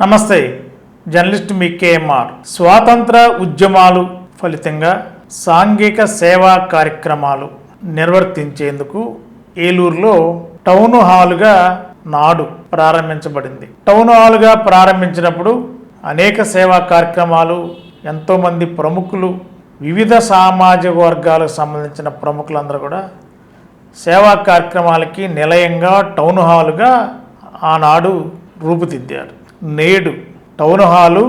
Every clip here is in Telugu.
నమస్తే. జర్నలిస్ట్ మీ కేఎంఆర్ స్వాతంత్ర ఉద్యమాలు ఫలితంగా సాంఘిక సేవా కార్యక్రమాలు నిర్వర్తించేందుకు ఏలూరులో టౌన్ హాలుగా నాడు ప్రారంభించబడింది. టౌన్ హాలుగా ప్రారంభించినప్పుడు అనేక సేవా కార్యక్రమాలు ఎంతోమంది ప్రముఖులు వివిధ సామాజిక వర్గాలకు సంబంధించిన ప్రముఖులందరూ కూడా సేవా కార్యక్రమాలకి నిలయంగా టౌన్ హాలుగా ఆనాడు రూపుదిద్దారు. నేడు టౌన్ హాలు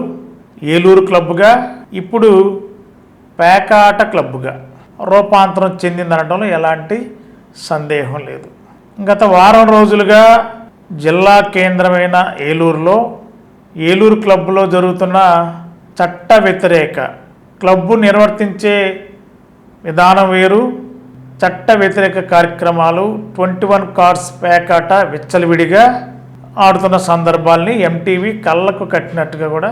ఏలూరు క్లబ్గా ఇప్పుడు పేకాట క్లబ్గా రూపాంతరం చెందిందనడంలో ఎలాంటి సందేహం లేదు. గత వారం రోజులుగా జిల్లా కేంద్రమైన ఏలూరులో ఏలూరు క్లబ్లో జరుగుతున్న చట్ట వ్యతిరేక క్లబ్బు నిర్వర్తించే విధానం వేరు. చట్ట వ్యతిరేక కార్యక్రమాలు ట్వంటీ వన్ కార్స్ పేకాట విచ్చలవిడిగా ఆడుతున్న సందర్భాల్ని ఎంటీవీ కళ్ళకు కట్టినట్టుగా కూడా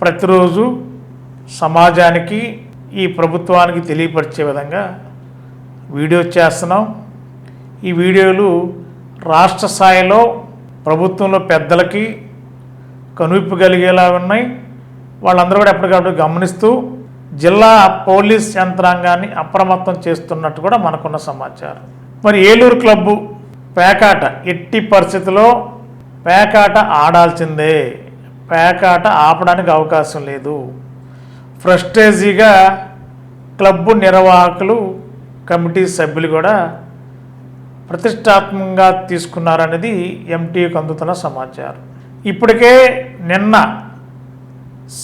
ప్రతిరోజు సమాజానికి ఈ ప్రభుత్వానికి తెలియపరిచే విధంగా వీడియో చేస్తున్నాం. ఈ వీడియోలు రాష్ట్ర స్థాయిలో ప్రభుత్వంలో పెద్దలకి కనువిప్పు కలిగేలా ఉన్నాయి. వాళ్ళందరూ కూడా ఎప్పటికప్పుడు గమనిస్తూ జిల్లా పోలీస్ యంత్రాంగాన్ని అప్రమత్తం చేస్తున్నట్టు కూడా మనకున్న సమాచారం. మరి ఏలూరు క్లబ్బు పేకాట. ఎట్టి పరిస్థితిలో పేకాట ఆడాల్సిందే. పేకాట ఆపడానికి అవకాశం లేదు. ఫ్రస్టేజీగా క్లబ్బు నిర్వాహకులు కమిటీ సభ్యులు కూడా ప్రతిష్టాత్మకంగా తీసుకున్నారనేది ఎంటీకి అందుతున్న సమాచారం. ఇప్పటికే నిన్న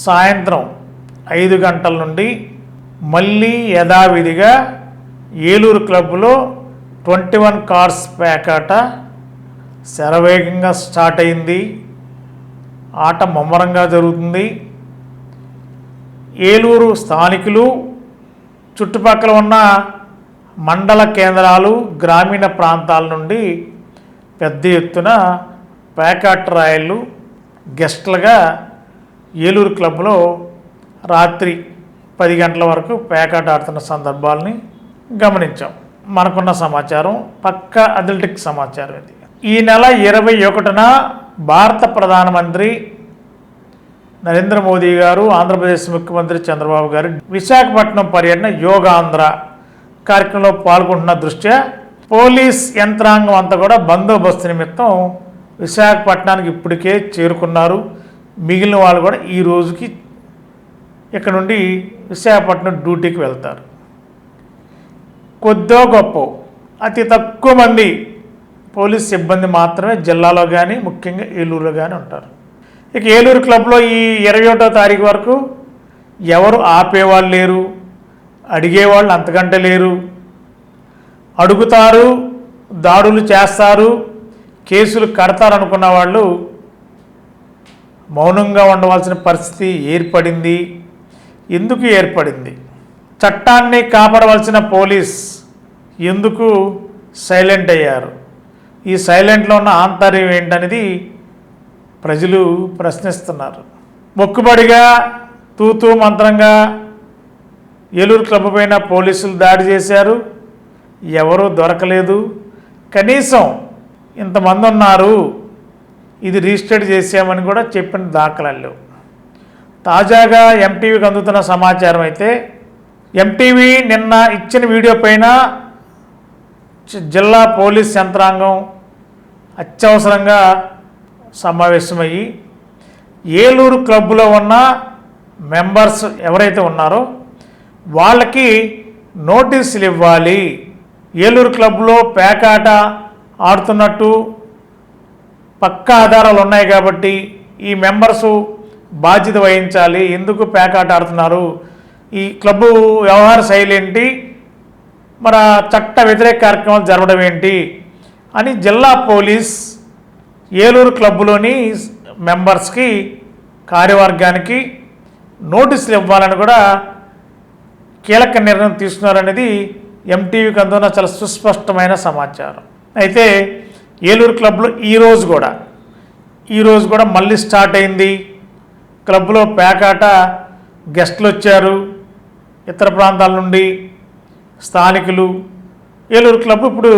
సాయంత్రం ఐదు గంటల నుండి మళ్ళీ యథావిధిగా ఏలూరు క్లబ్లో ట్వంటీ వన్ కార్స్ పేకాట శరవేగంగా స్టార్ట్ అయింది. ఆట ముమ్మరంగా జరుగుతుంది. ఏలూరు స్థానికులు చుట్టుపక్కల ఉన్న మండల కేంద్రాలు గ్రామీణ ప్రాంతాల నుండి పెద్ద ఎత్తున పేకాట్ రాయళ్ళు గెస్ట్లుగా ఏలూరు క్లబ్లో రాత్రి పది గంటల వరకు పేకాట ఆడుతున్న సందర్భాలని గమనించాం. మనకున్న సమాచారం పక్క అథ్లెటిక్ సమాచారం ఇది. ఈ నెల ఇరవై ఒకటిన భారత ప్రధానమంత్రి నరేంద్ర మోదీ గారు ఆంధ్రప్రదేశ్ ముఖ్యమంత్రి చంద్రబాబు గారు విశాఖపట్నం పర్యటన యోగాంధ్ర కార్యక్రమంలో పాల్గొంటున్న దృష్ట్యా పోలీస్ యంత్రాంగం అంతా కూడా బందోబస్తు నిమిత్తం విశాఖపట్నానికి ఇప్పటికే చేరుకున్నారు. మిగిలిన వాళ్ళు కూడా ఈ రోజుకి ఇక్కడ నుండి విశాఖపట్నం డ్యూటీకి వెళ్తారు. కొద్దో గొప్ప అతి తక్కువ మంది పోలీస్ సిబ్బంది మాత్రమే జిల్లాలో కానీ ముఖ్యంగా ఏలూరులో కానీ ఉంటారు. ఇక ఏలూరు క్లబ్లో ఈ ఇరవై ఒకటో తారీఖు వరకు ఎవరు ఆపేవాళ్ళు లేరు అడిగేవాళ్ళు అంతకంటే లేరు. అడుగుతారు దాడులు చేస్తారు కేసులు కడతారనుకున్న వాళ్ళు మౌనంగా ఉండవలసిన పరిస్థితి ఏర్పడింది. ఎందుకు ఏర్పడింది? చట్టాన్ని కాపాడవలసిన పోలీస్ ఎందుకు సైలెంట్ అయ్యారు? ఈ సైలెంట్లో ఉన్న ఆంతర్యం ఏంటనేది ప్రజలు ప్రశ్నిస్తున్నారు. మొక్కుబడిగా తూతూ మంత్రంగా ఏలూరు క్లబ్ పైన పోలీసులు దాడి చేశారు. ఎవరూ దొరకలేదు. కనీసం ఇంతమంది ఉన్నారు. ఇది రిజిస్టర్డ్ చేసామని కూడా చెప్పిన దాఖలాలు లేవు. తాజాగా ఎంటీవీకి అందుతున్న సమాచారం అయితే ఎంటీవీ నిన్న ఇచ్చిన వీడియో పైన జిల్లా పోలీస్ యంత్రాంగం అత్యవసరంగా సమావేశమయ్యి ఏలూరు క్లబ్లో ఉన్న మెంబర్స్ ఎవరైతే ఉన్నారో వాళ్ళకి నోటీసులు ఇవ్వాలి. ఏలూరు క్లబ్లో పేకాట ఆడుతున్నట్టు పక్కా ఆధారాలు ఉన్నాయి కాబట్టి ఈ మెంబర్సు బాధ్యత వహించాలి. ఎందుకు పేకాట ఆడుతున్నారు? ఈ క్లబ్బు వ్యవహార శైలి ఏంటి? మన చట్ట వ్యతిరేక కార్యక్రమాలు జరగడం ఏంటి? అని జిల్లా పోలీస్ ఏలూరు క్లబ్బులోని మెంబర్స్కి కార్యవర్గానికి నోటీసులు ఇవ్వాలని కూడా కీలక నిర్ణయం తీసుకున్నారనేది ఎంటీవీకి అందున చాలా సుస్పష్టమైన సమాచారం. అయితే ఏలూరు క్లబ్లో ఈరోజు కూడా ఈరోజు కూడా మళ్ళీ స్టార్ట్ అయింది. క్లబ్లో పేకాట గెస్ట్లు వచ్చారు ఇతర ప్రాంతాల నుండి స్థానికులు ఏలూరు క్లబ్ ఇప్పుడు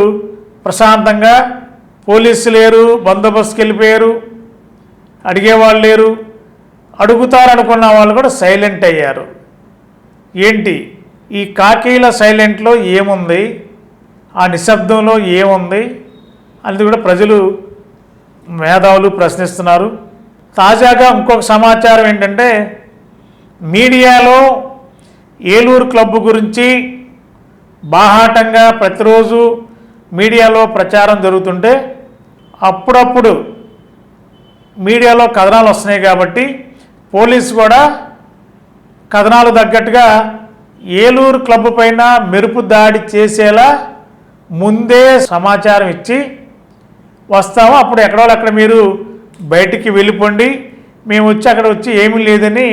ప్రశాంతంగా పోలీసులు లేరు బందోబస్తుకి వెళ్ళిపోయారు అడిగేవాళ్ళు లేరు అడుగుతారనుకున్న వాళ్ళు కూడా సైలెంట్ అయ్యారు. ఏంటి? ఈ కాకీల సైలెంట్లో ఏముంది? ఆ నిశ్శబ్దంలో ఏముంది? అనేది కూడా ప్రజలు మేధావులు ప్రశ్నిస్తున్నారు. తాజాగా ఇంకొక సమాచారం ఏంటంటే మీడియాలో ఏలూరు క్లబ్ గురించి బాహాటంగా ప్రతిరోజు మీడియాలో ప్రచారం జరుగుతుంటే అప్పుడప్పుడు మీడియాలో కథనాలు వస్తున్నాయి కాబట్టి పోలీసు కూడా కథనాలు తగ్గట్టుగా ఏలూరు క్లబ్ పైన మెరుపు దాడి చేసేలా ముందే సమాచారం ఇచ్చి వస్తాము. అప్పుడు ఎక్కడో అక్కడ మీరు బయటికి వెళ్ళిపోండి. మేము వచ్చి అక్కడ వచ్చి ఏమీ లేదని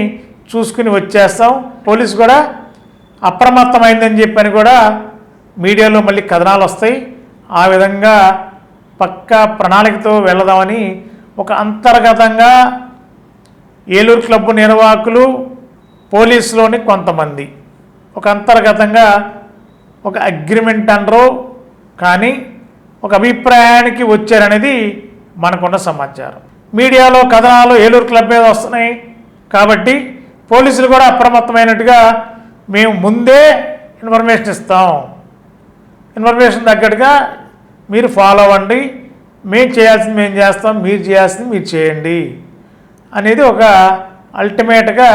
చూసుకుని వచ్చేస్తాం. పోలీసు కూడా అప్రమత్తమైందని చెప్పని కూడా మీడియాలో మళ్ళీ కథనాలు వస్తాయి. ఆ విధంగా పక్కా ప్రణాళికతో వెళదామని ఒక అంతర్గతంగా ఏలూరు క్లబ్ నిర్వాహకులు పోలీసులోని కొంతమంది. ఒక అంతర్గతంగా ఒక అగ్రిమెంట్ అనరు కానీ ఒక అభిప్రాయానికి వచ్చారనేది మనకున్న సమాచారం. మీడియాలో కథనాలు ఏలూరు క్లబ్ మీద వస్తున్నాయి కాబట్టి పోలీసులు కూడా అప్రమత్తమైనట్టుగా మేము ముందే ఇన్ఫర్మేషన్ ఇస్తాం. ఇన్ఫర్మేషన్ తగ్గట్టుగా మీరు ఫాలో అవ్వండి. మేము చేయాల్సింది మేము చేస్తాం. మీరు చేయాల్సింది మీరు చేయండి అనేది ఒక అల్టిమేట్గా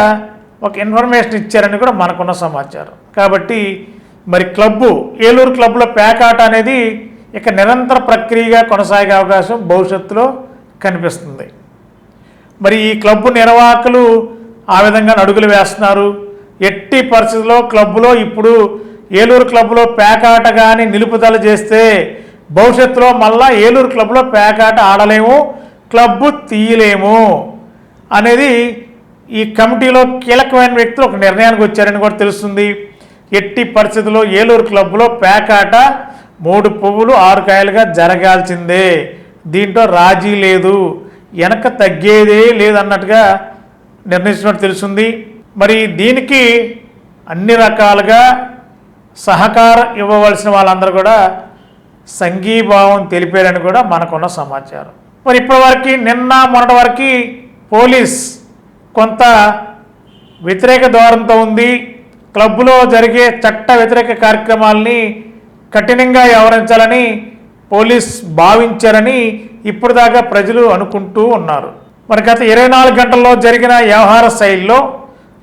ఒక ఇన్ఫర్మేషన్ ఇచ్చారని కూడా మనకున్న సమాచారం. కాబట్టి మరి క్లబ్బు ఏలూరు క్లబ్లో పేకాట అనేది ఇక నిరంతర ప్రక్రియగా కొనసాగే అవకాశం భవిష్యత్తులో కనిపిస్తుంది. మరి ఈ క్లబ్బు నిర్వాహకులు ఆ విధంగా అడుగులు వేస్తున్నారు. ఎట్టి పరిస్థితుల్లో క్లబ్లో ఇప్పుడు ఏలూరు క్లబ్లో పేకాట కానీ నిలుపుదల చేస్తే భవిష్యత్తులో మళ్ళా ఏలూరు క్లబ్లో పేకాట ఆడలేము క్లబ్బు తీయలేము అనేది ఈ కమిటీలో కీలకమైన వ్యక్తులు ఒక నిర్ణయానికి వచ్చారని కూడా తెలుస్తుంది. ఎట్టి పరిస్థితుల్లో ఏలూరు క్లబ్లో పేకాట మూడు పువ్వులు ఆరు కాయలుగా జరగాల్సిందే. దీంట్లో రాజీ లేదు. వెనక తగ్గేదే లేదన్నట్టుగా నిర్ణయించినట్టు తెలిసింది మరి దీనికి అన్ని రకాలుగా సహకారం ఇవ్వవలసిన వాళ్ళందరూ కూడా సంఘీభావం తెలిపారని కూడా మనకున్న సమాచారం. మరి ఇప్పటివరకు నిన్న మొన్నటి వరకు పోలీస్ కొంత వ్యతిరేక ద్వారంతో ఉంది. క్లబ్లో జరిగే చట్ట వ్యతిరేక కార్యక్రమాల్ని కఠినంగా వ్యవహరించాలని పోలీస్ భావించారని ఇప్పటిదాకా ప్రజలు అనుకుంటూ ఉన్నారు. మరి గత ఇరవై నాలుగు గంటల్లో జరిగిన వ్యవహార శైలిలో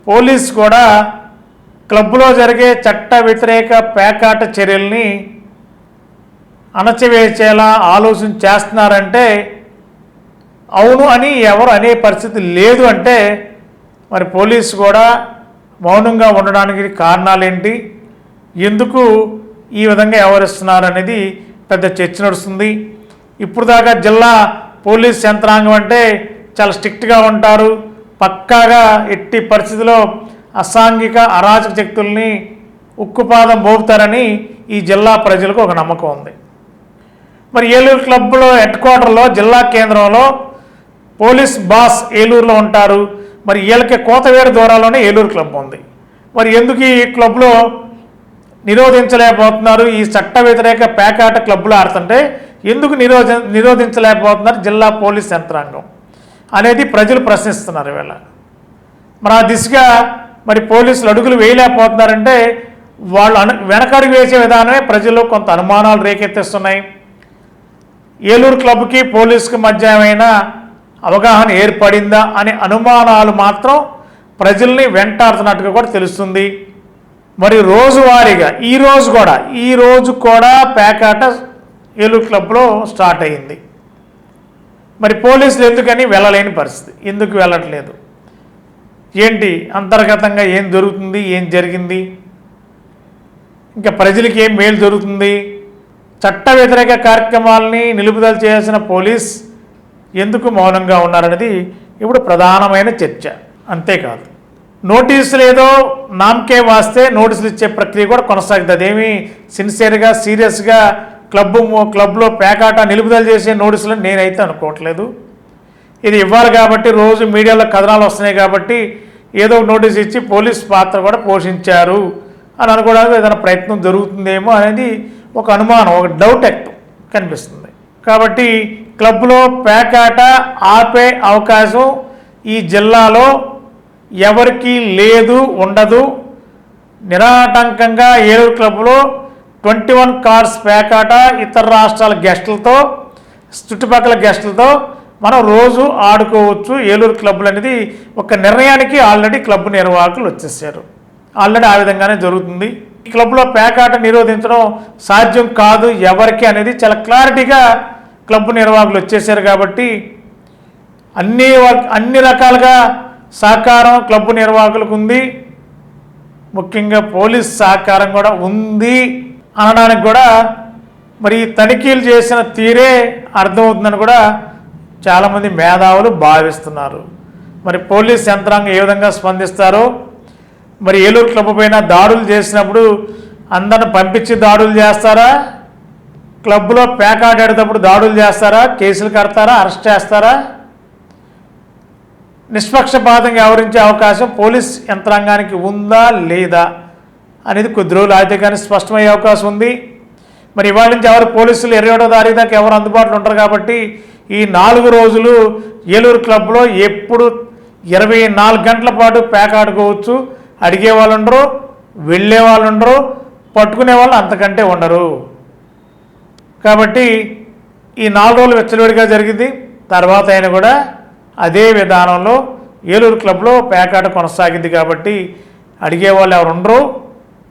పోలీస్ కూడా క్లబ్లో జరిగే చట్ట వ్యతిరేక పేకాట చర్యల్ని అణచివేసేలా ఆలోచన చేస్తున్నారంటే అవును అని ఎవరు అనే పరిస్థితి లేదు అంటే మరి పోలీసు కూడా మౌనంగా ఉండడానికి కారణాలేంటి? ఎందుకు ఈ విధంగా వ్యవహరిస్తున్నారు అనేది పెద్ద చర్చ నడుస్తుంది. ఇప్పుడు దాకా జిల్లా పోలీస్ యంత్రాంగం అంటే చాలా స్ట్రిక్ట్గా ఉంటారు. పక్కాగా ఎట్టి పరిస్థితిలో అసాంఘిక అరాజక శక్తుల్ని ఉక్కుపాదం మోపుతారని ఈ జిల్లా ప్రజలకు ఒక నమ్మకం ఉంది. మరి ఏలూరు క్లబ్లో హెడ్ క్వార్టర్లో జిల్లా కేంద్రంలో పోలీస్ బాస్ ఏలూరులో ఉంటారు. మరి వీళ్ళకి కోతవేరు దూరాల్లోనే ఏలూరు క్లబ్ ఉంది. మరి ఎందుకు ఈ క్లబ్లో నిరోధించలేకపోతున్నారు? ఈ చట్ట వ్యతిరేక పేకాట క్లబ్లో ఆడుతుంటే ఎందుకు నిరోధ నిరోధించలేకపోతున్నారు జిల్లా పోలీస్ యంత్రాంగం? అనేది ప్రజలు ప్రశ్నిస్తున్నారు ఇవాళ మరి ఆ దిశగా మరి పోలీసులు అడుగులు వేయలేకపోతున్నారంటే వాళ్ళు అను వెనకడుగు వేసే విధానమే ప్రజల్లో కొంత అనుమానాలు రేకెత్తిస్తున్నాయి. ఏలూరు క్లబ్కి పోలీసుకి మధ్య ఏమైనా అవగాహన ఏర్పడిందా అనే అనుమానాలు మాత్రం ప్రజల్ని వెంటాడుతున్నట్టుగా కూడా తెలుస్తుంది. మరి రోజువారీగా ఈ రోజు కూడా ఈ రోజు కూడా పేకాట ఏలూరు క్లబ్లో స్టార్ట్ అయ్యింది. మరి పోలీసులు ఎందుకని వెళ్ళలేని పరిస్థితి. ఎందుకు వెళ్ళట్లేదు? ఏంటి? అంతర్గతంగా ఏం జరుగుతుంది? ఏం జరిగింది? ఇంకా ప్రజలకి ఏం మేలు జరుగుతుంది? చట్ట వ్యతిరేక కార్యక్రమాలని నిలుపుదల చేయాల్సిన పోలీస్ ఎందుకు మౌనంగా ఉన్నారనేది ఇప్పుడు ప్రధానమైన చర్చ. అంతేకాదు. నోటీసులు ఏదో నామకే వాస్తే నోటీసులు ఇచ్చే ప్రక్రియ కూడా కొనసాగుతుంది. అదేమీ సిన్సియర్గా సీరియస్గా క్లబ్ క్లబ్లో పేకాట నిలుపుదల చేసే నోటీసులు నేనైతే అనుకోవట్లేదు. ఇది ఇవ్వాలి కాబట్టి రోజు మీడియాలో కథనాలు వస్తున్నాయి కాబట్టి ఏదో నోటీస్ ఇచ్చి పోలీస్ పాత్ర కూడా పోషించారు అని అనుకోవడానికి ఏదైనా ప్రయత్నం జరుగుతుందేమో అనేది ఒక అనుమానం ఒక డౌట్ యాక్ట్ కనిపిస్తుంది. కాబట్టి క్లబ్లో పేకాట ఆపే అవకాశం ఈ జిల్లాలో ఎవరికీ లేదు ఉండదు. నిరాటంకంగా ఏలూరు క్లబ్లో ట్వంటీ వన్ కార్స్ పేకాట ఇతర రాష్ట్రాల గెస్టులతో చుట్టుపక్కల గెస్టులతో మనం రోజు ఆడుకోవచ్చు. ఏలూరు క్లబ్లు అనేది ఒక నిర్ణయానికి ఆల్రెడీ క్లబ్ నిర్వాహకులు వచ్చేసారు. ఆల్రెడీ ఆ విధంగానే జరుగుతుంది. ఈ క్లబ్లో పేకాట నిరోధించడం సాధ్యం కాదు ఎవరికి అనేది చాలా క్లారిటీగా క్లబ్ నిర్వాహకులు వచ్చేసారు కాబట్టి అన్ని వ- అన్ని రకాలుగా సహకారం క్లబ్ నిర్వాహకులకు ఉంది. ముఖ్యంగా పోలీస్ సహకారం కూడా ఉంది. అనడానికి కూడా మరి తనిఖీలు చేసిన తీరే అర్థమవుతుందని కూడా చాలామంది మేధావులు భావిస్తున్నారు. మరి పోలీస్ యంత్రాంగం ఏ విధంగా స్పందిస్తారో మరి ఏలూరు క్లబ్ పైన దాడులు చేసినప్పుడు అందరిని పంపించి దాడులు చేస్తారా? క్లబ్లో పేకాడేటప్పుడు దాడులు చేస్తారా? కేసులు కడతారా? అరెస్ట్ చేస్తారా? నిష్పక్షపాతంగా వ్యవహరించే అవకాశం పోలీస్ యంత్రాంగానికి ఉందా లేదా? అనేది కొద్ది రోజులు అయితే కానీ స్పష్టమయ్యే అవకాశం ఉంది. మరి ఇవాళ నుంచి ఎవరు పోలీసులు ఇరవై ఒకటో తారీఖు దాకా ఎవరు అందుబాటులో ఉంటారు కాబట్టి ఈ నాలుగు రోజులు ఏలూరు క్లబ్లో ఎప్పుడు ఇరవై నాలుగు గంటల పాటు ప్యాక్ ఆడుకోవచ్చు. అడిగే వాళ్ళు ఉండరు వెళ్ళే వాళ్ళు ఉండరు పట్టుకునే వాళ్ళు అంతకంటే ఉండరు. కాబట్టి ఈ నాలుగు రోజులు వెచ్చలవిడిగా జరిగింది. తర్వాత ఆయన కూడా అదే విధానంలో ఏలూరు క్లబ్లో పేకాట కొనసాగింది కాబట్టి అడిగే వాళ్ళు ఎవరు ఉండరు.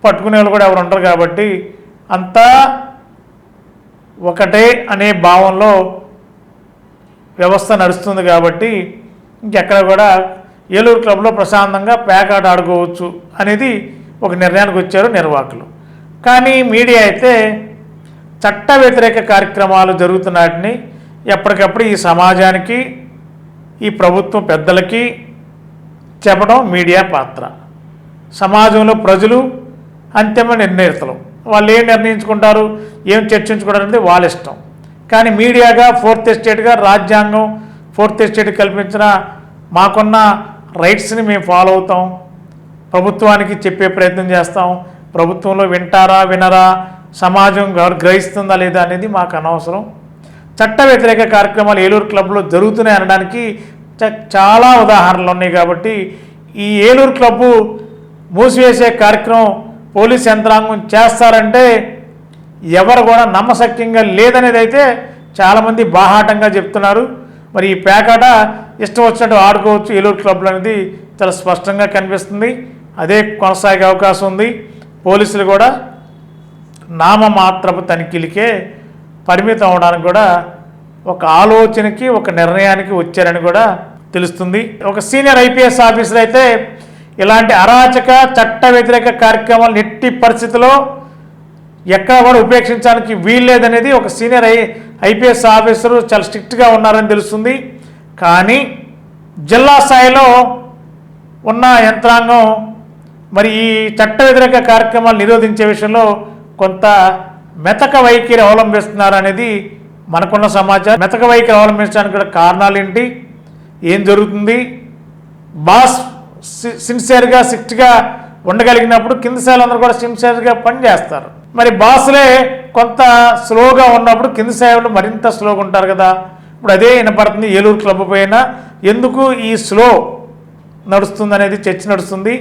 పట్టుకునే వాళ్ళు కూడా ఎవరు ఉండరు కాబట్టి అంతా ఒకటే అనే భావంలో వ్యవస్థ నడుస్తుంది కాబట్టి ఇంకెక్కడ కూడా ఏలూరు క్లబ్లో ప్రశాంతంగా పేకాట ఆడుకోవచ్చు అనేది ఒక నిర్ణయానికి వచ్చారు నిర్వాహకులు. కానీ మీడియా అయితే చట్ట వ్యతిరేక కార్యక్రమాలు జరుగుతున్నాటిని ఎప్పటికప్పుడు ఈ సమాజానికి ఈ ప్రభుత్వం పెద్దలకి చెప్పడం మీడియా పాత్ర. సమాజంలో ప్రజలు అంతిమ నిర్ణయితలు వాళ్ళు ఏం నిర్ణయించుకుంటారు? ఏం చర్చించుకుంటారు అనేది వాళ్ళ ఇష్టం. కానీ మీడియాగా ఫోర్త్ ఎస్టేట్గా రాజ్యాంగం ఫోర్త్ ఎస్టేట్ కల్పించిన మాకున్న రైట్స్ని మేము ఫాలో అవుతాం. ప్రభుత్వానికి చెప్పే ప్రయత్నం చేస్తాం. ప్రభుత్వంలో వింటారా వినరా సమాజం గ్రహిస్తుందా లేదా అనేది మాకు అనవసరం. చట్ట వ్యతిరేక కార్యక్రమాలు ఏలూరు క్లబ్లో జరుగుతున్నాయి అనడానికి చ- చాలా ఉదాహరణలు ఉన్నాయి కాబట్టి ఈ ఏలూరు క్లబ్బు మూసివేసే కార్యక్రమం పోలీస్ యంత్రాంగం చేస్తారంటే ఎవరు కూడా నమ్మశక్యంగా లేదనేది అయితే చాలామంది బాహాటంగా చెప్తున్నారు. మరి ఈ పేకాట ఇష్టం వచ్చినట్టు ఆడుకోవచ్చు. ఏలూరు క్లబ్లు అనేది చాలా స్పష్టంగా కనిపిస్తుంది. అదే కొనసాగే అవకాశం ఉంది. పోలీసులు కూడా నామమాత్రపు తనిఖీలకే పరిమితం అవడానికి కూడా ఒక ఆలోచనకి ఒక నిర్ణయానికి వచ్చారని కూడా తెలుస్తుంది. ఒక సీనియర్ ఐపీఎస్ ఆఫీసర్ అయితే ఇలాంటి అరాచక చట్ట వ్యతిరేక కార్యక్రమాలు ఎట్టి పరిస్థితిలో ఎక్కడ కూడా ఉపేక్షించడానికి వీల్లేదనేది ఒక సీనియర్ ఐ ఐపీఎస్ ఆఫీసరు చాలా స్ట్రిక్ట్గా ఉన్నారని తెలుస్తుంది. కానీ జిల్లా స్థాయిలో ఉన్న యంత్రాంగం మరి ఈ చట్ట వ్యతిరేక కార్యక్రమాలు నిరోధించే విషయంలో కొంత మెతక వైఖరి అవలంబిస్తున్నారు అనేది మనకున్న సమాచారం. మెతక వైఖరి అవలంబించడానికి కూడా కారణాలు ఏంటి ఏం జరుగుతుంది? బాస్ సిన్సియర్గా స్ట్రిక్ట్గా ఉండగలిగినప్పుడు కింద స్థాయిలందరూ కూడా సిన్సియర్గా పనిచేస్తారు. మరి బాసులే కొంత స్లోగా ఉన్నప్పుడు కింద స్థాయిలో మరింత స్లోగా ఉంటారు కదా. ఇప్పుడు అదే వినపడుతుంది ఏలూరు క్లబ్ పైన. ఎందుకు ఈ స్లో నడుస్తుంది అనేది చర్చ నడుస్తుంది.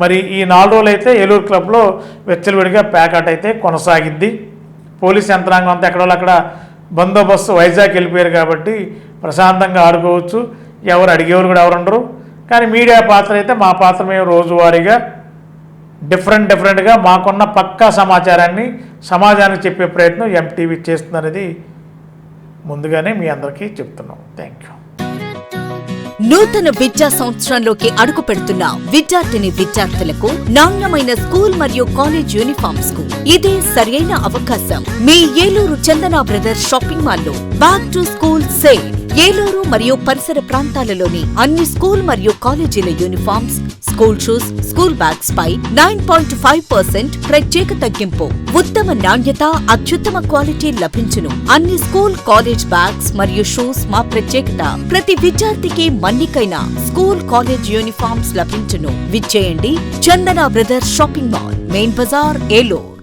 మరి ఈ నాలుగు రోజులు అయితే ఏలూరు క్లబ్లో వెచ్చలవిడిగా ప్యాకట్ అయితే కొనసాగింది పోలీస్ యంత్రాంగం అంతా ఎక్కడో అక్కడ బందోబస్తు వైజాగ్ వెళ్ళిపోయారు కాబట్టి ప్రశాంతంగా ఆడుకోవచ్చు. ఎవరు అడిగేవారు కూడా ఎవరు ఉండరు. కానీ మీడియా పాత్ర అయితే మా పాత్ర మేము రోజువారీగా డిఫరెంట్ డిఫరెంట్గా మాకున్న పక్కా సమాచారాన్ని సమాజానికి చెప్పే ప్రయత్నం ఎంటీవీ చేస్తుందనేది ముందుగానే మీ అందరికీ చెప్తున్నాం. థ్యాంక్ యూ నూతన విద్యా సంవత్సరంలోకి అడుగు పెడుతున్న విద్యార్థిని విద్యార్థులకు నాణ్యమైన స్కూల్ మరియు కాలేజ్ యూనిఫామ్స్కు ఇదే సరైన అవకాశం. మీ ఏలూరు చందన బ్రదర్స్ షాపింగ్ మాల్లో back to school sale. Eluru మరియు పరిసర ప్రాంతాలలోని అన్ని స్కూల్ మరియు కాలేజీల uniforms school shoes school bags పై నైన్ పాయింట్ ఫైవ్ పర్సెంట్ ప్రత్యేక తగ్గింపు. ఉత్తమ నాణ్యత అత్యుత్తమ క్వాలిటీ లభించును. అన్ని స్కూల్ కాలేజ్ బ్యాగ్స్ మరియు షూస్ మా ప్రత్యేకత. ప్రతి విద్యార్థికి మన్నికైన స్కూల్ కాలేజ్ యూనిఫామ్స్ లభించును. విచ్చేయండి Chandana brothers shopping mall main bazaar Eluru.